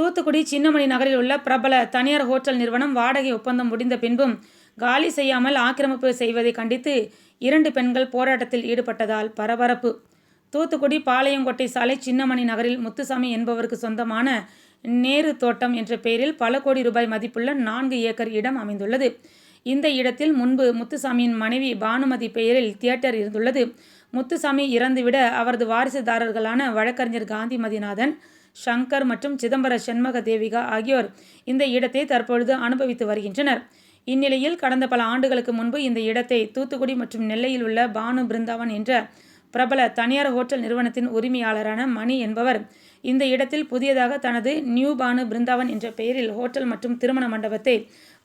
தூத்துக்குடி சின்னமணி நகரில் உள்ள பிரபல தனியார் ஹோட்டல் நிறுவனம் வாடகை ஒப்பந்தம் முடிந்த பின்பும் காலி செய்யாமல் ஆக்கிரமிப்பு செய்வதை கண்டித்து இரண்டு பெண்கள் போராட்டத்தில் ஈடுபட்டதால் பரபரப்பு. தூத்துக்குடி பாளையங்கோட்டை சாலை சின்னமணி நகரில் முத்துசாமி என்பவருக்கு சொந்தமான நேரு தோட்டம் என்ற பெயரில் பல கோடி ரூபாய் மதிப்புள்ள நான்கு ஏக்கர் இடம் அமைந்துள்ளது. இந்த இடத்தில் முன்பு முத்துசாமியின் மனைவி பானுமதி பெயரில் தியேட்டர் இருந்துள்ளது. முத்துசாமி இறந்துவிட அவரது வாரிசுதாரர்களான வழக்கறிஞர் காந்தி மதிநாதன் சங்கர் மற்றும் சிதம்பர செண்மக தேவிகா ஆகியோர் இந்த இடத்தை தற்பொழுது அனுபவித்து வருகின்றனர். இந்நிலையில் கடந்த பல ஆண்டுகளுக்கு முன்பு இந்த இடத்தை தூத்துக்குடி மற்றும் நெல்லையில் உள்ள பானு பிருந்தாவன் என்ற பிரபல தனியார் ஹோட்டல் நிறுவனத்தின் உரிமையாளரான மணி என்பவர் இந்த இடத்தில் புதியதாக தனது நியூ பானு பிருந்தாவன் என்ற பெயரில் ஹோட்டல் மற்றும் திருமண மண்டபத்தை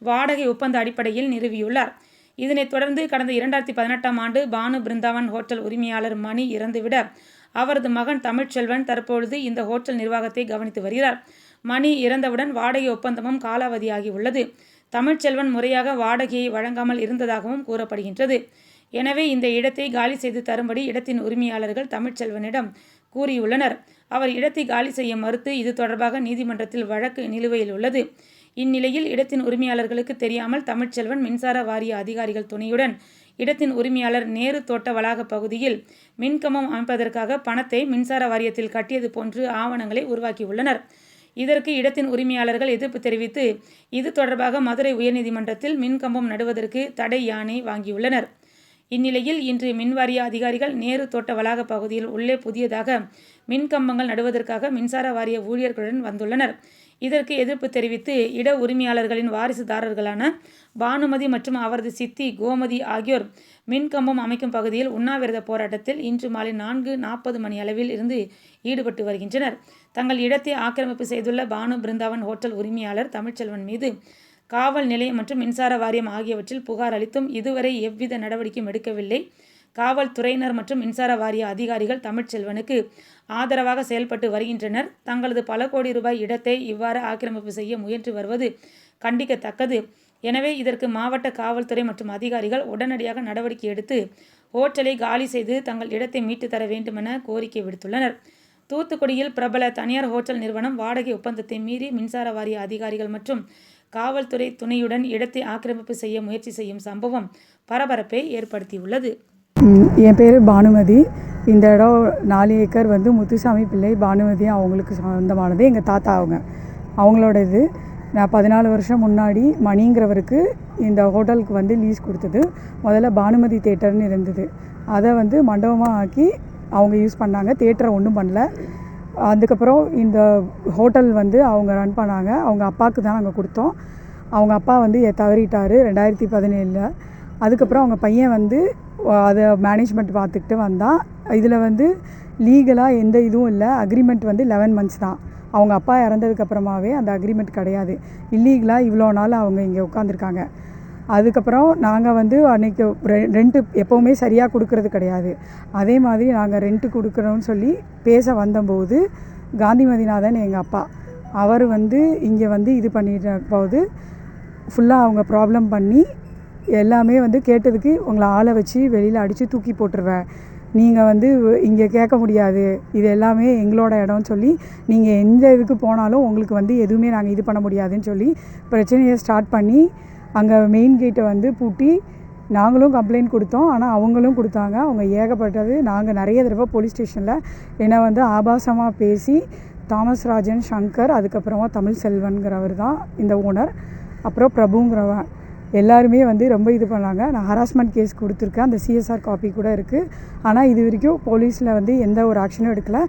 வாடகை ஒப்பந்த அடிப்படையில் நிறுவியுள்ளார். இதனைத் தொடர்ந்து கடந்த இரண்டாயிரத்தி பதினெட்டாம் ஆண்டு பானு பிருந்தாவன் ஹோட்டல் உரிமையாளர் மணி இறந்துவிட அவரது மகன் தமிழ்ச்செல்வன் தற்பொழுது இந்த ஹோட்டல் நிர்வாகத்தை கவனித்து வருகிறார். மணி இறந்தவுடன் வாடகை ஒப்பந்தமும் காலாவதியாகி உள்ளது. தமிழ்ச்செல்வன் முறையாக வாடகையை வழங்காமல் இருந்ததாகவும் கூறப்படுகின்றது. எனவே இந்த இடத்தை காலி செய்து தரும்படி இடத்தின் உரிமையாளர்கள் தமிழ்ச்செல்வனிடம் கூறியுள்ளனர். அவர் இடத்தை காலி செய்ய மறுத்து இது தொடர்பாக நீதிமன்றத்தில் வழக்கு நிலுவையில் உள்ளது. இந்நிலையில் இடத்தின் உரிமையாளர்களுக்கு தெரியாமல் தமிழ்ச்செல்வன் மின்சார வாரிய அதிகாரிகள் துணையுடன் இடத்தின் உரிமையாளர் நேரு தோட்ட வளாக பகுதியில் மின்கம்பம் அமைப்பதற்காக பணத்தை மின்சார வாரியத்தில் கட்டியது போன்று ஆவணங்களை உருவாக்கியுள்ளனர். இதற்கு இடத்தின் உரிமையாளர்கள் எதிர்ப்பு தெரிவித்து இது தொடர்பாக மதுரை உயர்நீதிமன்றத்தில் மின்கம்பம் நடுவதற்கு தடை யானை வாங்கியுள்ளனர். இந்நிலையில் இன்று மின்வாரிய அதிகாரிகள் நேரு தோட்ட வளாக பகுதியில் உள்ளே புதியதாக மின்கம்பங்கள் நடுவதற்காக மின்சார வாரிய ஊழியர்களுடன் வந்துள்ளனர். இதற்கு எதிர்ப்பு தெரிவித்து இட உரிமையாளர்களின் வாரிசுதாரர்களான பானுமதி மற்றும் அவரது சித்தி கோமதி ஆகியோர் மின்கம்பம் அமைக்கும் பகுதியில் உண்ணாவிரத போராட்டத்தில் இன்று மாலை நான்கு நாற்பது மணி அளவில் இருந்து ஈடுபட்டு வருகின்றனர். தங்கள் இடத்தை ஆக்கிரமிப்பு செய்துள்ள பானு பிருந்தாவன் ஹோட்டல் உரிமையாளர் தமிழ்ச்செல்வன் மீது காவல் நிலையம் மற்றும் மின்சார வாரியம் ஆகியவற்றில் புகார் அளித்தும் இதுவரை எவ்வித நடவடிக்கையும் எடுக்கவில்லை. காவல்துறையினர் மற்றும் மின்சார வாரிய அதிகாரிகள் தமிழ்ச்செல்வனுக்கு ஆதரவாக செயல்பட்டு வருகின்றனர். தங்களது பல கோடி ரூபாய் இடத்தை இவ்வாறு ஆக்கிரமிப்பு செய்ய முயன்று வருவது கண்டிக்கத்தக்கது. எனவே இதற்கு மாவட்ட காவல்துறை மற்றும் அதிகாரிகள் உடனடியாக நடவடிக்கை எடுத்து ஹோட்டலை காலி செய்து தங்கள் இடத்தை மீட்டு தர வேண்டுமென கோரிக்கை விடுத்துள்ளனர். தூத்துக்குடியில் பிரபல தனியார் ஹோட்டல் நிறுவனம் வாடகை ஒப்பந்தத்தை மீறி மின்சார வாரிய அதிகாரிகள் மற்றும் காவல்துறை துணையுடன் இடத்தை ஆக்கிரமிப்பு செய்ய முயற்சி செய்யும் சம்பவம் பரபரப்பை ஏற்படுத்தியுள்ளது. என் பேர் பானுமதி. இந்த இடம் நாலு ஏக்கர் வந்து முத்துசாமி பிள்ளை பானுமதி அவங்களுக்கு சொந்தமானது. எங்கள் தாத்தா அவங்க. அவங்களோட இது நான் பதினாலு வருஷம் முன்னாடி மணிங்கிறவருக்கு இந்த ஹோட்டலுக்கு வந்து லீஸ் கொடுத்தது. முதல்ல பானுமதி தேட்டர்னு இருந்தது. அதை வந்து மண்டபமாக ஆக்கி அவங்க யூஸ் பண்ணாங்க. தேட்டரை ஒன்றும் பண்ணல. அதுக்கப்புறம் இந்த ஹோட்டல் வந்து அவங்க ரன் பண்ணாங்க. அவங்க அப்பாவுக்கு தான் நாங்கள் கொடுத்தோம். அவங்க அப்பா வந்து தவறிட்டார் ரெண்டாயிரத்தி பதினேழில். அதுக்கப்புறம் அவங்க பையன் வந்து அதை மேனேஜ்மெண்ட் பார்த்துக்கிட்டு வந்தான். இதில் வந்து லீகலாக எந்த இதுவும் இல்லை. அக்ரிமெண்ட் வந்து லெவன் மந்த்ஸ் தான். அவங்க அப்பா இறந்ததுக்கப்புறமாவே அந்த அக்ரிமெண்ட் கிடையாது. இல்லீகலாக இவ்வளோ நாள் அவங்க இங்கே உட்காந்துருக்காங்க அதுக்கப்புறம் நாங்கள் வந்து அன்றைக்கி ரெ ரெண்ட்டு எப்போவுமே சரியாக கொடுக்கறது கிடையாது. அதே மாதிரி நாங்கள் ரெண்ட்டு கொடுக்குறோன்னு சொல்லி பேச வந்தபோது காந்தி மதிநாதன் எங்கள் அப்பா அவர் வந்து இங்கே வந்து இது பண்ணிட்ட போது ஃபுல்லாக அவங்க ப்ராப்ளம் பண்ணி எல்லாமே வந்து கேட்டதுக்கு உங்களை ஆளை வச்சு வெளியில் அடித்து தூக்கி போட்டுருவேன் நீங்கள் வந்து இங்கே கேட்க முடியாது. இது எல்லாமே எங்களோட இடம்னு சொல்லி நீங்கள் எந்த இதுக்கு போனாலும் உங்களுக்கு வந்து எதுவுமே நாங்கள் இது பண்ண முடியாதுன்னு சொல்லி பிரச்சனையை ஸ்டார்ட் பண்ணி அங்கே மெயின் கேட்டை வந்து பூட்டி நாங்களும் கம்ப்ளைண்ட் கொடுத்தோம். ஆனால் அவங்களும் கொடுத்தாங்க. அவங்க ஏகப்பட்டது. நாங்கள் நிறைய தடவை போலீஸ் ஸ்டேஷனில் என்னை வந்து ஆபாசமாக பேசி தாமஸ் ராஜன் சங்கர் அதுக்கப்புறமா தமிழ் செல்வன்கிறவர் தான் இந்த ஓனர் அப்புறம் பிரபுங்கிறவன். எல்லாருமே வந்து ரொம்ப இது பண்ணாங்க. நான் ஹராஸ்மெண்ட் கேஸ் கொடுத்துருக்கேன். அந்த சிஎஸ்ஆர் காப்பி கூட இருக்குது ஆனால் இது வரைக்கும் போலீஸில் வந்து எந்த ஒரு ஆக்ஷனும் எடுக்கலை.